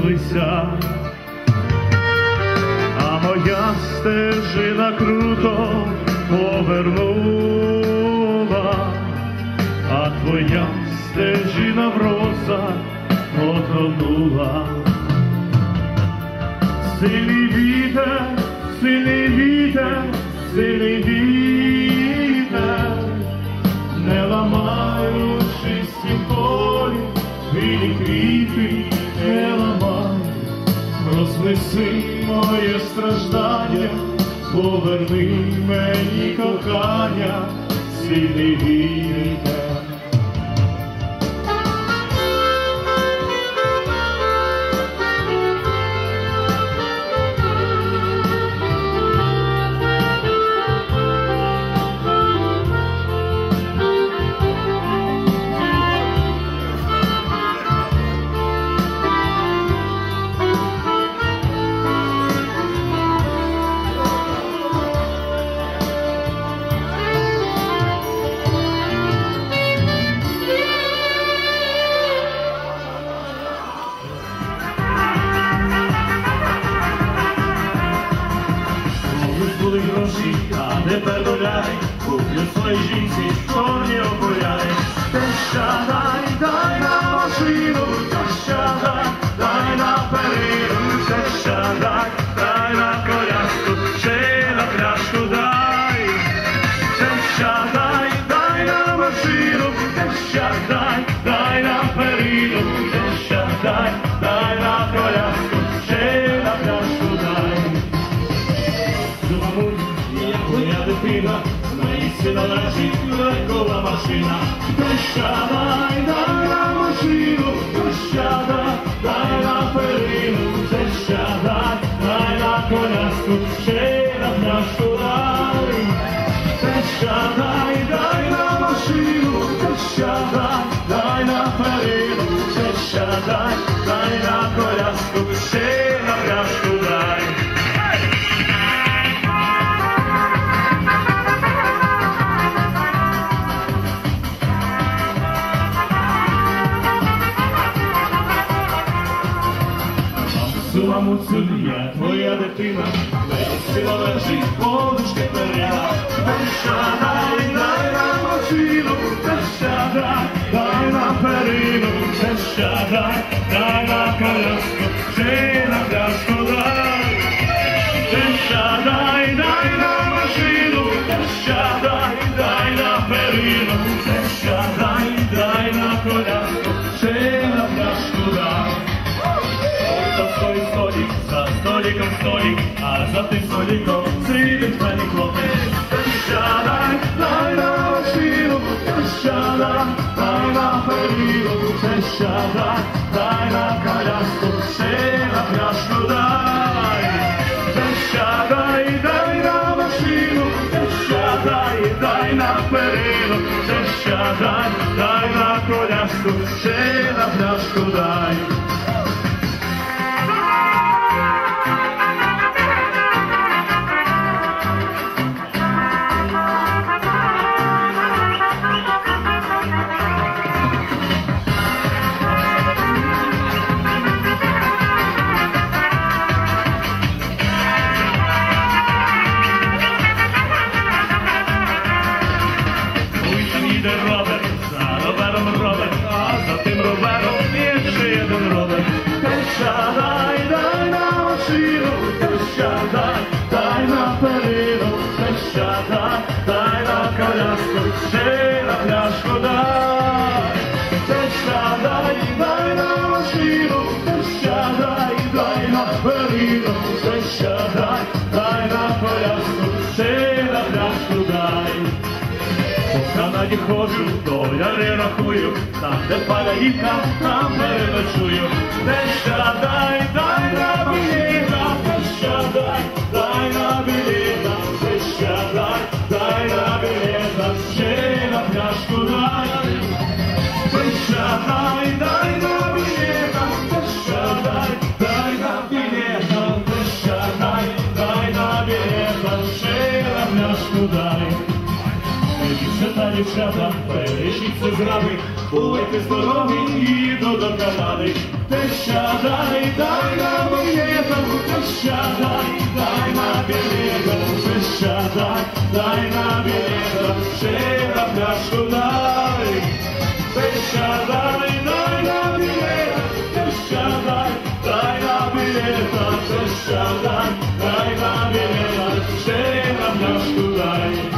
розійшлися, а моя стежина круто повернула, а твоя стежина в розах потонула. Сильний вітер, сильний вітер, сильний вітер, моє страждання, поверни мені кохання, сильний вітер. Тепер доляри, куплю своїй жінці чорні окуляри. Те щадай, дай на машину, те щадай, дай на перину, те щадай, дай на коляску, ще на пляшку дай. Те щадай, дай на машину, те щадай, дай на перину, те щадай, дай на коляску, ще на пляшку дай. Думаю, я твоя дитина, моїй належить легкова машина. Прощадай, дай на машину, прощадай, дай на перину, прощадай, дай на коляску, ще на пляшку дай. Прощадай, дай на машину, прощадай, дай на перину, прощадай, дай на коляску, ще Сума муцю, я твоя дитина, весь належить подушки перина. Прощадай, дай на машину, прощадай, дай на перину, прощадай, дай на коляску, ще на пляшку дай. Прощадай, дай на машину, прощадай, дай на перину, прощадай, дай на коляску, столиком столик, а за тим столиком сидить мені хлопець. Прощадай, дай на машину, прощадай, дай на перину, прощадай, дай на коляску, ще на пляшку дай. Прощадай, дай на машину, прощадай, дай на перину, прощадай, дай на коляску, ще на пляшку дай. Канаді ходжу, доляри рахую, там, де паляїка, там переночую. Не щадай, дай на біліта, dziewczata, perysiccy z ramy, półek z nogami i do do. Też siadaj, daj na mojego, też siadaj, daj na bielego, też siadaj, daj na bielego, przerab nasz dalej. Też siadaj, daj na bielego, też siadaj, daj na bielego, też siadaj, daj na bielego, przerab nasz dalej.